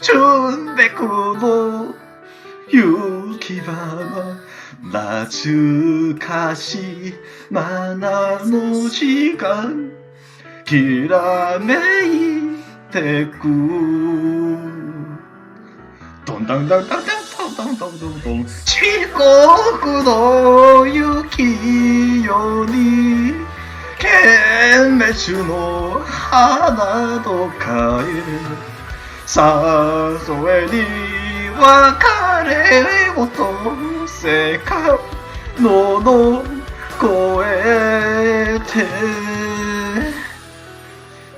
준백구노 유키바마 나츠카시 마나노 시간 기라메이 대구 돈당당당당당당당당 치고구노 유키요니 겐메츠노 하나도 가에 花とかえ誘えに別れをとせかのの越えて。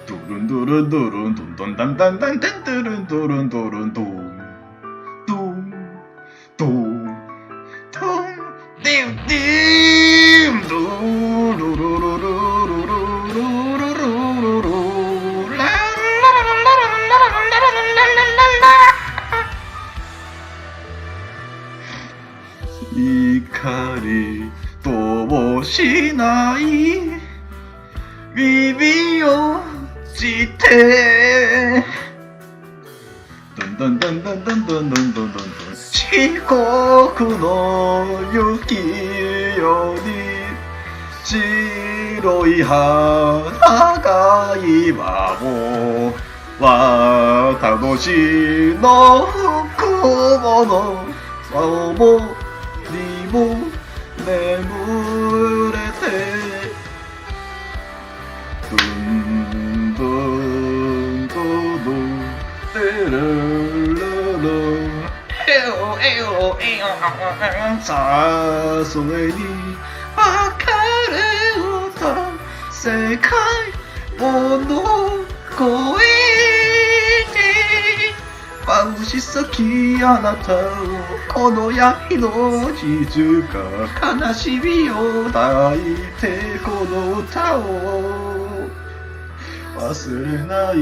ドゥルンドゥルンドゥルンドンドンダンダンダンダンドゥルンドゥルンドゥルンドゥン。怒りとしない？耳をして。どんどんどんどんどんどんどんどんどんどん四国の雪より白い花が今も私の雲の青にも眠れてぶんぶんとどてらら。らえよえよえさあそれに別れを世界この声眩しさきあなた。をこの闇の地図か悲しみを抱いてこの歌を。忘れない